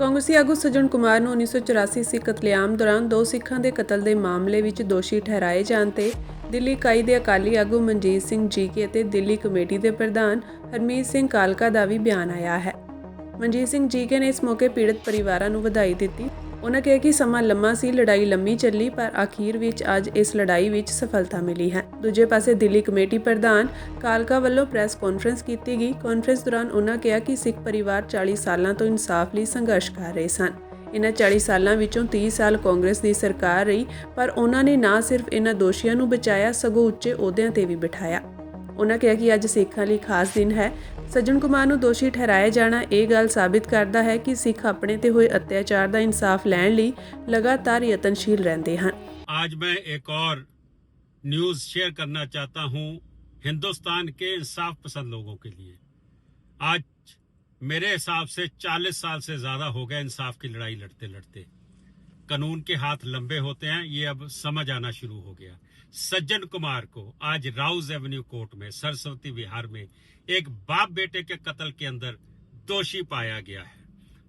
ਕਾਂਗਰਸੀ ਆਗੂ ਸੱਜਣ ਕੁਮਾਰ ਨੂੰ 1984 ਸਿੱਖ ਕਤਲੇਆਮ ਦੌਰਾਨ ਦੋ ਸਿੱਖਾਂ ਦੇ ਕਤਲ ਦੇ ਮਾਮਲੇ ਵਿੱਚ ਦੋਸ਼ੀ ਠਹਿਰਾਏ ਜਾਣ ਤੇ ਦਿੱਲੀ ਇਕਾਈ ਦੇ ਅਕਾਲੀ ਆਗੂ ਮਨਜੀਤ ਸਿੰਘ ਜੀਕੇ ਅਤੇ ਦਿੱਲੀ ਕਮੇਟੀ ਦੇ ਪ੍ਰਧਾਨ ਹਰਮੀਤ ਸਿੰਘ ਕਾਲਕਾ ਦਾ ਵੀ ਬਿਆਨ ਆਇਆ ਹੈ। ਮਨਜੀਤ ਸਿੰਘ ਜੀਕੇ ਨੇ ਇਸ ਮੌਕੇ ਪੀੜਤ ਪਰਿਵਾਰਾਂ ਨੂੰ ਵਧਾਈ ਦਿੱਤੀ। ਉਹਨਾਂ ਕਿਹਾ ਕਿ ਸਮਾਂ ਲੰਮਾ ਸੀ, ਲੜਾਈ ਲੰਮੀ ਚੱਲੀ, ਪਰ ਅਖੀਰ ਵਿੱਚ ਅੱਜ ਇਸ ਲੜਾਈ ਵਿੱਚ ਸਫਲਤਾ ਮਿਲੀ ਹੈ। ਦੂਜੇ ਪਾਸੇ ਦਿੱਲੀ ਕਮੇਟੀ ਪ੍ਰਧਾਨ ਕਾਲਕਾ ਵੱਲੋਂ ਪ੍ਰੈਸ ਕਾਨਫਰੰਸ ਕੀਤੀ ਗਈ। ਕਾਨਫਰੰਸ ਦੌਰਾਨ ਉਹਨਾਂ ਕਿਹਾ ਕਿ ਸਿੱਖ ਪਰਿਵਾਰ 40 ਸਾਲਾਂ ਤੋਂ ਇਨਸਾਫ ਲਈ ਸੰਘਰਸ਼ ਕਰ ਰਹੇ ਸਨ। ਇਨ੍ਹਾਂ 40 ਸਾਲਾਂ ਵਿੱਚੋਂ 30 ਸਾਲ ਕਾਂਗਰਸ ਦੀ ਸਰਕਾਰ ਰਹੀ, ਪਰ ਉਹਨਾਂ ਨੇ ਨਾ ਸਿਰਫ ਇਹਨਾਂ ਦੋਸ਼ੀਆਂ ਨੂੰ ਬਚਾਇਆ, ਸਗੋਂ ਉੱਚੇ ਅਹੁਦਿਆਂ ਤੇ ਵੀ ਬਿਠਾਇਆ। ਉਹਨਾਂ ਕਿਹਾ ਕਿ ਅੱਜ ਸਿੱਖਾਂ ਲਈ ਖਾਸ ਦਿਨ ਹੈ। ਸੱਜਣ ਕੁਮਾਰ ਨੂੰ ਦੋਸ਼ੀ ਠਹਿਰਾਇਆ ਜਾਣਾ ਇਹ ਗੱਲ ਸਾਬਿਤ ਕਰਦਾ ਹੈ ਕਿ ਸਿੱਖ ਆਪਣੇ ਤੇ ਹੋਏ ਅਤਿਆਚਾਰ ਦਾ ਇਨਸਾਫ ਲੈਣ ਲਈ ਲਗਾਤਾਰ ਯਤਨਸ਼ੀਲ ਰਹਿੰਦੇ ਹਨ आज मैं एक और न्यूज शेयर करना चाहता हूं हिंदुस्तान के इंसाफ पसंद लोगों के लिए आज मेरे हिसाब से 40 साल से ज्यादा हो गए इंसाफ की लड़ाई लड़ते लड़ते कानून के हाथ लंबे होते हैं ये अब समझ आना शुरू हो गया सज्जन कुमार को आज राउज एवेन्यू कोर्ट में सरस्वती विहार में एक बाप बेटे के कत्ल के अंदर दोषी पाया गया है।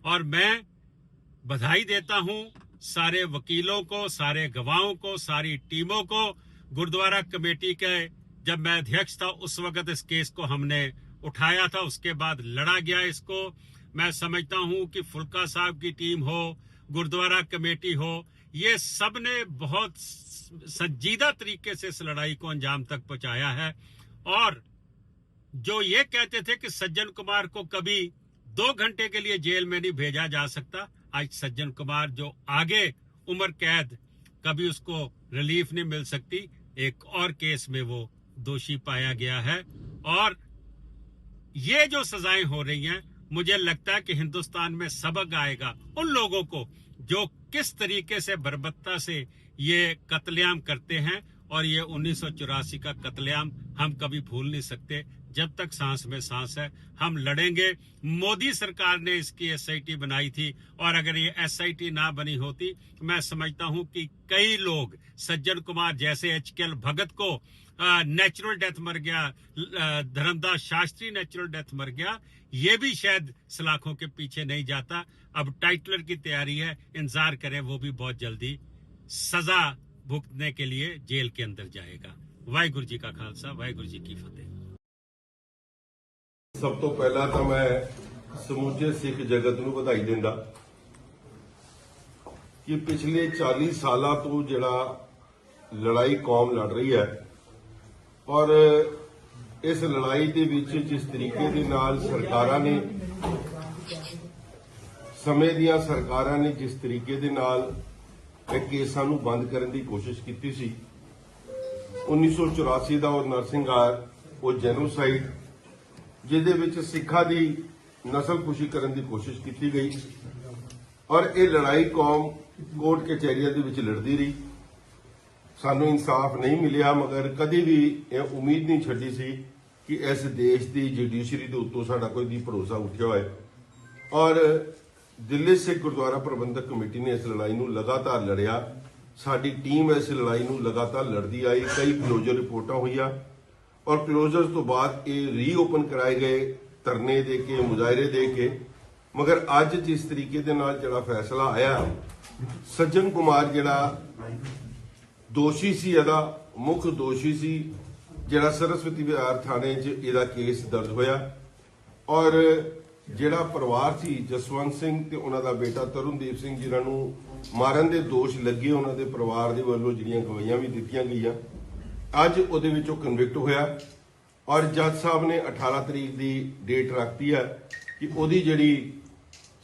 और मैं बधाई देता हूँ सारे वकीलों को, सारे गवाहों को, सारी टीमों को, गुरुद्वारा कमेटी के, जब मैं अध्यक्ष था उस वक्त इस केस को हमने उठाया था, उसके बाद लड़ा गया इसको। मैं समझता हूँ कि फुल्का साहब की टीम हो, गुरुद्वारा कमेटी हो, ये सबने बहुत संजीदा तरीके से इस लड़ाई को अंजाम तक पहुँचाया है। और जो ये कहते थे कि सज्जन कुमार को कभी दो घंटे के लिए जेल में नहीं भेजा जा सकता। आज सज्जन कुमार जो आगे उम्र कैद, कभी उसको रिलीफ नहीं मिल सकती। एक और केस में वो दोषी पाया गया है। और ये जो सजाएँ हो रही हैं, मुझे लगता है कि हिंदुस्तान में सबक आएगा उन लोगों को जो किस तरीके से बर्बरता से ये कत्लेआम करते हैं। और ये उन्नीस सौ चौरासी का कत्लेआम हम कभी भूल नहीं सकते। जब तक सांस में सांस है, हम लड़ेंगे। मोदी सरकार ने इसकी एसआईटी बनाई थी और अगर ये एसआईटी ना बनी होती, मैं समझता हूँ कि कई लोग, सज्जन कुमार जैसे एच भगत को नेचुरल डेथ मर गया धर्मदास शास्त्री नेचुरल डेथ मर गया, ये भी शायद सलाखों के पीछे नहीं जाता। अब टाइटलर की तैयारी है, इंतज़ार करें, वो भी बहुत जल्दी सजा भुगतने के लिए जेल के अंदर जाएगा। वाहिगुरु जी का खालसा, वाहिगुरु जी की फतेह। ਸਭ ਤੋਂ ਪਹਿਲਾਂ ਤਾਂ ਮੈਂ ਸਮੁੱਚੇ ਸਿੱਖ ਜਗਤ ਨੂੰ ਵਧਾਈ ਦਿੰਦਾ ਕਿ ਪਿਛਲੇ 40 ਸਾਲਾਂ ਤੋਂ ਜਿਹੜਾ ਲੜਾਈ ਕੌਮ ਲੜ ਰਹੀ ਹੈ ਔਰ ਇਸ ਲੜਾਈ ਦੇ ਵਿੱਚ ਜਿਸ ਤਰੀਕੇ ਦੇ ਨਾਲ ਸਰਕਾਰਾਂ ਨੇ, ਸਮੇਂ ਦੀਆਂ ਸਰਕਾਰਾਂ ਨੇ ਜਿਸ ਤਰੀਕੇ ਦੇ ਨਾਲ ਇਹ ਕੇਸਾਂ ਨੂੰ ਬੰਦ ਕਰਨ ਦੀ ਕੋਸ਼ਿਸ਼ ਕੀਤੀ ਸੀ 1984 ਦਾ ਉਹ ਨਰਸਿੰਘਾਰ, ਉਹ ਜੈਨੋਸਾਈਡ ਜਿਹਦੇ ਵਿੱਚ ਸਿੱਖਾਂ ਦੀ ਨਸਲਕੁਸ਼ੀ ਕਰਨ ਦੀ ਕੋਸ਼ਿਸ਼ ਕੀਤੀ ਗਈ ਔਰ ਇਹ ਲੜਾਈ ਕੌਮ ਕੋਰਟ ਕਚਹਿਰੀਆਂ ਦੇ ਵਿੱਚ ਲੜਦੀ ਰਹੀ। ਸਾਨੂੰ ਇਨਸਾਫ ਨਹੀਂ ਮਿਲਿਆ, ਮਗਰ ਕਦੀ ਵੀ ਇਹ ਉਮੀਦ ਨਹੀਂ ਛੱਡੀ ਸੀ ਕਿ ਇਸ ਦੇਸ਼ ਦੀ ਜੁਡੀਸ਼ਰੀ ਦੇ ਉੱਤੋਂ ਸਾਡਾ ਕੋਈ ਦੀ ਭਰੋਸਾ ਉੱਠਿਆ ਹੋਇਆ ਔਰ ਦਿੱਲੀ ਸਿੱਖ ਗੁਰਦੁਆਰਾ ਪ੍ਰਬੰਧਕ ਕਮੇਟੀ ਨੇ ਇਸ ਲੜਾਈ ਨੂੰ ਲਗਾਤਾਰ ਲੜਿਆ। ਸਾਡੀ ਟੀਮ ਇਸ ਲੜਾਈ ਨੂੰ ਲਗਾਤਾਰ ਲੜਦੀ ਆਈ, ਕਈ ਕਲੋਜ਼ਰ ਰਿਪੋਰਟਾਂ ਹੋਈਆਂ। ਔਰ ਕਲੋਜ਼ਰ ਤੋਂ ਬਾਅਦ ਇਹ ਰੀਓਪਨ ਕਰਾਏ ਗਏ, ਧਰਨੇ ਦੇ ਕੇ, ਮੁਜ਼ਾਹਰੇ ਦੇ ਕੇ। ਮਗਰ ਅੱਜ ਜਿਸ ਤਰੀਕੇ ਦੇ ਨਾਲ ਜਿਹੜਾ ਫੈਸਲਾ ਆਇਆ, ਸੱਜਣ ਕੁਮਾਰ ਜਿਹੜਾ ਦੋਸ਼ੀ ਸੀ, ਇਹਦਾ ਮੁੱਖ ਦੋਸ਼ੀ ਸੀ, ਜਿਹੜਾ ਸਰਸਵਤੀ ਵਿਹਾਰ ਥਾਣੇ 'ਚ ਇਹਦਾ ਕੇਸ ਦਰਜ ਹੋਇਆ। ਔਰ ਜਿਹੜਾ ਪਰਿਵਾਰ ਸੀ, ਜਸਵੰਤ ਸਿੰਘ ਤੇ ਉਹਨਾਂ ਦਾ ਬੇਟਾ ਤਰੁਣਦੀਪ ਸਿੰਘ, ਜਿਨ੍ਹਾਂ ਨੂੰ ਮਾਰਨ ਦੇ ਦੋਸ਼ ਲੱਗੇ, ਉਹਨਾਂ ਦੇ ਪਰਿਵਾਰ ਦੇ ਵੱਲੋਂ ਜਿਹੜੀਆਂ ਗਵਾਹੀਆਂ ਵੀ ਦਿੱਤੀਆਂ ਗਈਆਂ। ਅੱਜ ਉਹਦੇ ਵਿੱਚੋਂ ਕਨਵਿਕਟ ਹੋਇਆ ਔਰ ਜੱਜ ਸਾਹਿਬ ਨੇ 18 ਤਰੀਕ ਦੀ ਡੇਟ ਰੱਖਤੀ ਹੈ ਕਿ ਉਹਦੀ ਜਿਹੜੀ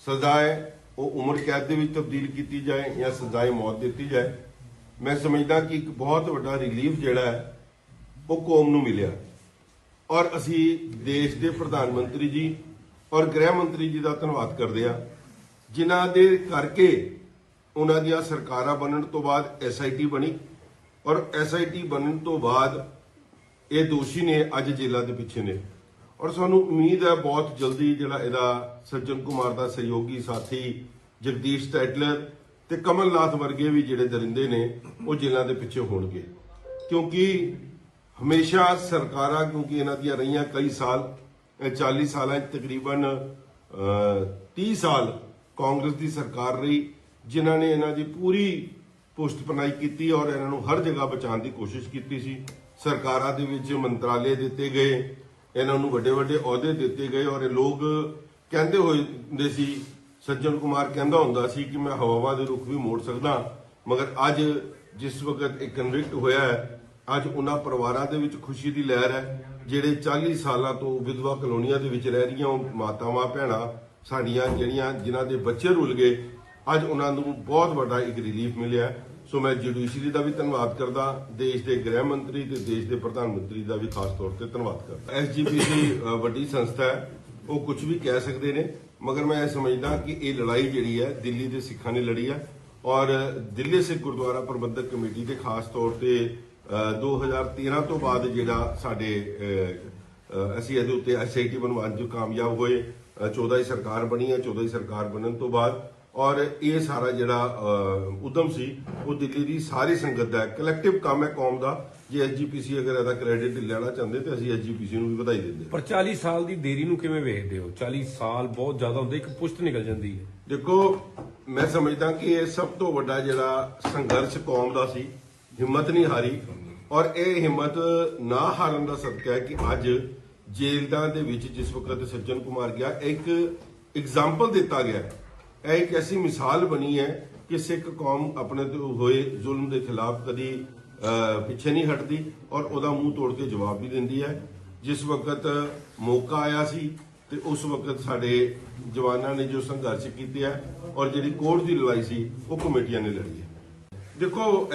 ਸਜ਼ਾ ਹੈ, ਉਹ ਉਮਰ ਕੈਦ ਦੇ ਵਿੱਚ ਤਬਦੀਲ ਕੀਤੀ ਜਾਏ ਜਾਂ ਸਜ਼ਾਏ ਮੌਤ ਦਿੱਤੀ ਜਾਏ। ਮੈਂ ਸਮਝਦਾ ਕਿ ਇੱਕ ਬਹੁਤ ਵੱਡਾ ਰਿਲੀਫ ਜਿਹੜਾ ਹੈ, ਉਹ ਕੌਮ ਨੂੰ ਮਿਲਿਆ। ਔਰ ਅਸੀਂ ਦੇਸ਼ ਦੇ ਪ੍ਰਧਾਨ ਮੰਤਰੀ ਜੀ ਔਰ ਗ੍ਰਹਿ ਮੰਤਰੀ ਜੀ ਦਾ ਧੰਨਵਾਦ ਕਰਦੇ ਆ ਜਿਨ੍ਹਾਂ ਦੇ ਕਰਕੇ ਉਹਨਾਂ ਦੀਆਂ ਸਰਕਾਰਾਂ ਬਣਨ ਤੋਂ ਬਾਅਦ ਐਸਆਈਟੀ ਬਣੀ। ਔਰ ਐਸਆਈਟੀ ਬਣਨ ਤੋਂ ਬਾਅਦ ਇਹ ਦੋਸ਼ੀ ਨੇ ਅੱਜ ਜੇਲ੍ਹਾਂ ਦੇ ਪਿੱਛੇ ਨੇ। ਔਰ ਸਾਨੂੰ ਉਮੀਦ ਹੈ ਬਹੁਤ ਜਲਦੀ ਜਿਹੜਾ ਇਹਦਾ ਸੱਜਣ ਕੁਮਾਰ ਦਾ ਸਹਿਯੋਗੀ ਸਾਥੀ ਜਗਦੀਸ਼ ਟੈਟਲਰ ਤੇ ਕਮਲਨਾਥ ਵਰਗੇ ਵੀ ਜਿਹੜੇ ਦਰਿੰਦੇ ਨੇ ਉਹ ਜੇਲ੍ਹਾਂ ਦੇ ਪਿੱਛੇ ਹੋਣਗੇ। ਕਿਉਂਕਿ ਹਮੇਸ਼ਾ ਸਰਕਾਰਾਂ ਕਿਉਂਕਿ ਇਹਨਾਂ ਦੀਆਂ ਰਹੀਆਂ ਕਈ ਸਾਲ ਇਹ 40 ਸਾਲਾਂ 'ਚ ਤਕਰੀਬਨ ਅਹ, 30 ਸਾਲ ਕਾਂਗਰਸ ਦੀ ਸਰਕਾਰ ਰਹੀ ਜਿਨ੍ਹਾਂ ਨੇ ਇਹਨਾਂ ਦੀ ਪੂਰੀ ਪੁਸ਼ਤ ਪਨਾਈ ਕੀਤੀ ਔਰ ਇਹਨਾਂ ਨੂੰ ਹਰ ਜਗ੍ਹਾ ਬਚਾਉਣ ਦੀ ਕੋਸ਼ਿਸ਼ ਕੀਤੀ ਸੀ। ਸਰਕਾਰਾਂ ਦੇ ਵਿੱਚ ਮੰਤਰਾਲੇ ਦਿੱਤੇ ਗਏ, ਇਹਨਾਂ ਨੂੰ ਵੱਡੇ ਵੱਡੇ ਅਹੁਦੇ ਦਿੱਤੇ ਗਏ ਔਰ ਇਹ ਲੋਕ ਕਹਿੰਦੇ ਹੋਏ ਹੁੰਦੇ ਸੀ, ਸੱਜਣ ਕੁਮਾਰ ਕਹਿੰਦਾ ਹੁੰਦਾ ਸੀ ਕਿ ਮੈਂ ਹਵਾਵਾਂ ਦੇ ਰੁਖ ਵੀ ਮੋੜ ਸਕਦਾ, ਮਗਰ ਅੱਜ ਜਿਸ ਵਕਤ ਇਹ ਕਨਵਿਕਟ ਹੋਇਆ ਹੈ, ਅੱਜ ਉਹਨਾਂ ਪਰਿਵਾਰਾਂ ਦੇ ਵਿੱਚ ਖੁਸ਼ੀ ਦੀ ਲਹਿਰ ਹੈ, ਜਿਹੜੇ 40 ਸਾਲਾਂ ਤੋਂ ਵਿਧਵਾ ਕਲੋਨੀਆਂ ਦੇ ਵਿੱਚ ਰਹਿ ਰਹੀਆਂ ਉਹ ਮਾਤਾਵਾਂ, ਭੈਣਾਂ ਸਾਡੀਆਂ ਜਿਹੜੀਆਂ, ਜਿਨ੍ਹਾਂ ਦੇ ਬੱਚੇ ਰੁਲ ਗਏ ਅੱਜ ਉਹਨਾਂ ਨੂੰ ਬਹੁਤ ਵੱਡਾ ਇੱਕ ਰਿਲੀਫ ਮਿਲਿਆ ਸੋ ਮੈਂ ਜੁਡੀਸ਼ਰੀ ਦਾ ਵੀ ਧੰਨਵਾਦ ਕਰਦਾ ਦੇਸ਼ ਦੇ ਗ੍ਰਹਿ ਮੰਤਰੀ ਤੇ ਦੇਸ਼ ਦੇ ਪ੍ਰਧਾਨ ਮੰਤਰੀ ਦਾ ਵੀ ਖਾਸ ਤੌਰ ਤੇ ਧੰਨਵਾਦ ਕਰਦਾ। ਐਸਜੀਪੀਸੀ ਵੱਡੀ ਸੰਸਥਾ ਹੈ ਉਹ ਕੁਝ ਵੀ ਕਹਿ ਸਕਦੇ ਨੇ ਮਗਰ ਮੈਂ ਇਹ ਸਮਝਦਾ ਕਿ ਇਹ ਲੜਾਈ ਜਿਹੜੀ ਹੈ ਦਿੱਲੀ ਦੇ ਸਿੱਖਾਂ ਨੇ ਲੜੀ ਹੈ ਔਰ ਦਿੱਲੀ ਸਿੱਖ ਗੁਰਦੁਆਰਾ ਪ੍ਰਬੰਧਕ ਕਮੇਟੀ ਦੇ ਖਾਸ ਤੌਰ ਤੇ ਅ, 2013 ਤੋਂ ਬਾਅਦ ਜਿਹੜਾ ਸਾਡੇ ਅਸੀਂ ਇਹਦੇ ਉੱਤੇ ਐਸਆਈਟੀ ਬਣਵਾਉਣ 'ਚ ਕਾਮਯਾਬ ਹੋਏ ਅ, 14 ਹੀ ਸਰਕਾਰ ਬਣੀ ਹੈ 14 ਹੀ ਸਰਕਾਰ ਬਣਨ ਤੋਂ ਬਾਅਦ ਔਰ ਇਹ ਸਾਰਾ ਜਿਹੜਾ ਉਦਮ ਸੀ ਉਹ ਦਿੱਲੀ ਦੀ ਸਾਰੀ ਸੰਗਤ ਦਾ ਕਲੈਕਟਿਵ ਕੰਮ ਹੈ ਕੌਮ ਦਾ। ਜੇ ਐਸਜੀਪੀਸੀ ਅਗਰ ਇਹਦਾ ਕ੍ਰੈਡਿਟ ਲੈਣਾ ਚਾਹੁੰਦੇ ਤੇ ਅਸੀਂ ਐਸਜੀਪੀਸੀ ਨੂੰ ਵੀ ਵਧਾਈ ਦਿੰਦੇ ਪਰ 40 ਸਾਲ ਦੀ ਦੇਰੀ ਨੂੰ ਕਿਵੇਂ ਵੇਖਦੇ ਹੋ? 40 ਸਾਲ ਬਹੁਤ ਜ਼ਿਆਦਾ ਹੁੰਦੇ ਇੱਕ ਪੁਸ਼ਤ ਨਿਕਲ ਜਾਂਦੀ ਹੈ। ਦੇਖੋ ਮੈਂ ਸਮਝਦਾ ਕਿ ਇਹ ਸਭ ਤੋਂ ਵੱਡਾ ਜਿਹੜਾ ਸੰਘਰਸ਼ ਕੌਮ ਦਾ ਸੀ ਹਿੰਮਤ ਨਹੀਂ ਹਾਰੀ। ਔਰ ਇਹ ਹਿੰਮਤ ਨਾ ਹਾਰਨ ਦਾ ਸਦਕਾ ਹੈ ਕਿ ਅੱਜ ਜੇਲ੍ਹਾਂ ਦੇ ਵਿੱਚ ਜਿਸ ਵਕਤ ਸੱਜਣ ਕੁਮਾਰ ਗਿਆ ਇੱਕ ਐਗਜ਼ਾਮਪਲ ਦਿੱਤਾ ਗਿਆ। ਇਹ ਇੱਕ ਐਸੀ ਮਿਸਾਲ ਬਣੀ ਹੈ ਕਿ ਸਿੱਖ ਕੌਮ ਆਪਣੇ ਤੇ ਹੋਏ ਜ਼ੁਲਮ ਦੇ ਖਿਲਾਫ ਕਦੀ ਪਿੱਛੇ ਨਹੀਂ ਹਟਦੀ ਔਰ ਉਹਦਾ ਮੂੰਹ ਤੋੜ ਕੇ ਜਵਾਬ ਵੀ ਦਿੰਦੀ ਹੈ। ਜਿਸ ਵਕਤ ਮੌਕਾ ਆਇਆ ਸੀ ਤੇ ਉਸ ਵਕਤ ਸਾਡੇ ਜਵਾਨਾਂ ਨੇ ਜੋ ਸੰਘਰਸ਼ ਕੀਤੇ ਆ ਔਰ ਜਿਹੜੀ ਕੋਰਟ ਦੀ ਲੜਾਈ ਸੀ, ਉਹ ਕਮੇਟੀਆਂ ਨੇ ਲੜੀ ਹੈ। ਦੇਖੋ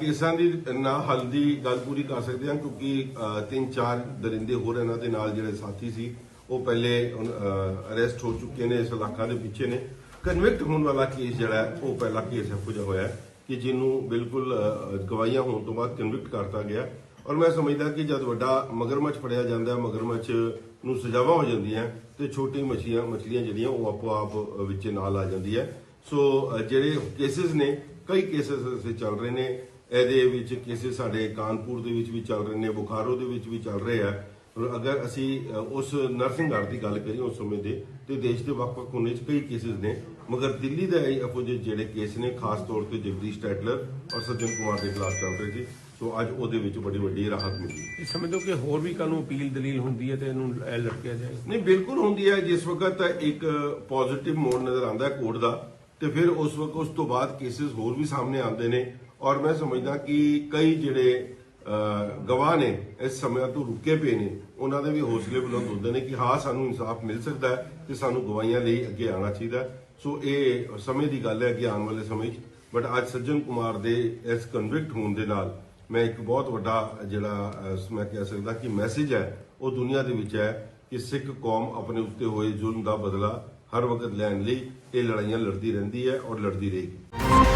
ਕੇਸਾਂ ਦੀ ਨਾ ਹੱਲ ਦੀ ਗੱਲ ਪੂਰੀ ਕਰ ਸਕਦੇ ਹਾਂ ਕਿਉਂਕਿ ਤਿੰਨ ਚਾਰ ਦਰਿੰਦੇ ਹੋਰ ਇਹਨਾਂ ਦੇ ਨਾਲ ਜਿਹੜੇ ਸਾਥੀ ਸੀ, ਉਹ ਪਹਿਲੇ ਅਰੈਸਟ ਹੋ ਚੁੱਕੇ ਨੇ, ਇਸ ਇਲਾਕਾ ਦੇ ਪਿੱਛੇ ਨੇ। ਕਨਵਿਕਟ ਹੋਣ ਵਾਲਾ ਕੇਸ ਜਿਹੜਾ ਉਹ ਪਹਿਲਾ ਕੇਸ ਹੈ ਪੁਜਾ ਹੋਇਆ ਕਿ ਜਿਹਨੂੰ ਬਿਲਕੁਲ ਅਹ, ਗਵਾਹੀਆਂ ਹੋਣ ਤੋਂ ਬਾਅਦ ਕਨਵਿਕਟ ਕਰਤਾ ਗਿਆ ਔਰ ਮੈਂ ਸਮਝਦਾ ਕਿ ਜਦ ਵੱਡਾ ਮਗਰਮੱਛ ਫੜਿਆ ਜਾਂਦਾ ਮਗਰਮੱਛ ਨੂੰ ਸਜ਼ਾਵਾਂ ਹੋ ਜਾਂਦੀਆਂ ਤੇ ਛੋਟੀ ਮੱਛੀਆਂ ਮੱਛਲੀਆਂ ਜਿਹੜੀਆਂ ਉਹ ਆਪੋ ਆਪ ਵਿੱਚ ਨਾਲ ਆ ਜਾਂਦੀ ਹੈ। ਸੋ ਜਿਹੜੇ ਕੇਸਿਸ ਨੇ ਕਈ ਕੇਸਿਸ ਅਸੀਂ ਚੱਲ ਰਹੇ ਨੇ। ਇਹਦੇ ਵਿੱਚ ਕੇਸਿਸ ਸਾਡੇ ਕਾਨਪੁਰ ਦੇ ਵਿੱਚ ਵੀ ਚੱਲ ਰਹੇ ਨੇ ਬੁਖਾਰੋ ਦੇ ਵਿੱਚ ਵੀ ਚੱਲ ਰਹੇ ਆ। ਅਗਰ ਅਸੀਂ ਉਸ ਨਰਸਿੰਗ ਆਰਟ ਦੀ ਗੱਲ ਕਰੀਏ ਉਸ ਸਮੇਂ ਦੇ ਤੇ ਦੇਸ਼ ਦੇ ਵੱਖ-ਵੱਖ ਕੋਨੇ 'ਚ ਕਈ ਕੇਸਿਸ ਨੇ। ਮਗਰ ਦਿੱਲੀ ਦੇ ਅਪੋਜਿਟ ਜਿਹੜੇ ਕੇਸ ਨੇ ਖਾਸ ਤੌਰ ਤੇ ਜਗਦੀਸ਼ ਟੈਟਲਰ ਔਰ ਸੱਜਣ ਕੁਮਾਰ ਦੇ ਖਿਲਾਫ ਚੱਲ ਰਹੇ ਸੀ। ਸੋ ਅੱਜ ਉਹਦੇ ਵਿੱਚ ਬੜੀ ਵੱਡੀ ਰਾਹਤ ਮਿਲੀ ਇਹ ਸਮਝੋ ਕਿ ਹੋਰ ਵੀ ਕੱਲ ਨੂੰ ਅਪੀਲ ਦਲੀਲ ਹੁੰਦੀ ਹੈ ਤੇ ਇਹਨੂੰ ਇਹ ਲਟਕਿਆ ਜਾਏ। ਨਹੀਂ ਬਿਲਕੁਲ ਹੁੰਦੀ ਹੈ। ਜਿਸ ਵਕਤ ਇੱਕ ਪੋਜ਼ਿਟਿਵ ਮੋਡ ਨਜ਼ਰ ਆਉਂਦਾ ਹੈ ਕੋਰਟ ਦਾ ਤੇ ਫਿਰ ਉਸ ਵਕਤ ਉਸ ਤੋਂ ਬਾਅਦ ਕੇਸਿਸ ਹੋਰ ਵੀ ਸਾਹਮਣੇ ਆਉਂਦੇ ਨੇ। ਔਰ ਮੈਂ ਸਮਝਦਾ ਕਿ ਕਈ ਜਿਹੜੇ ਗਵਾਹ ਨੇ, ਇਸ ਸਮੇਂ ਤੋਂ ਰੁਕੇ ਪਏ ਨੇ। ਉਹਨਾਂ ਦੇ ਵੀ ਹੌਸਲੇ ਬੁਲੰਦ ਹੁੰਦੇ ਨੇ ਕਿ ਹਾਂ ਸਾਨੂੰ ਇਨਸਾਫ ਮਿਲ ਸਕਦਾ ਹੈ ਤੇ ਸਾਨੂੰ ਗਵਾਹੀਆਂ ਲਈ ਅੱਗੇ ਆਉਣਾ ਚਾਹੀਦਾ ਸੋ ਇਹ ਸਮੇਂ ਦੀ ਗੱਲ ਹੈ ਕਿ ਆਉਣ ਵਾਲੇ ਸਮੇਂ 'ਚ। ਬਟ ਅੱਜ ਸੱਜਣ ਕੁਮਾਰ ਦੇ ਇਸ ਕਨਵਿਕਟ ਹੋਣ ਦੇ ਨਾਲ ਮੈਂ ਇੱਕ ਬਹੁਤ ਵੱਡਾ ਜਿਹੜਾ ਮੈਂ ਕਹਿ ਸਕਦਾ ਕਿ ਮੈਸੇਜ ਹੈ, ਉਹ ਦੁਨੀਆ ਦੇ ਵਿੱਚ ਹੈ ਕਿ ਸਿੱਖ ਕੌਮ ਆਪਣੇ ਉੱਤੇ ਹੋਏ ਜ਼ੁਲਮ ਦਾ ਬਦਲਾ ਹਰ ਵਕਤ ਲੈਣ ਲਈ ਇਹ ਲੜਾਈਆਂ ਲੜਦੀ ਰਹਿੰਦੀ ਹੈ ਔਰ ਲੜਦੀ ਰਹੇਗੀ।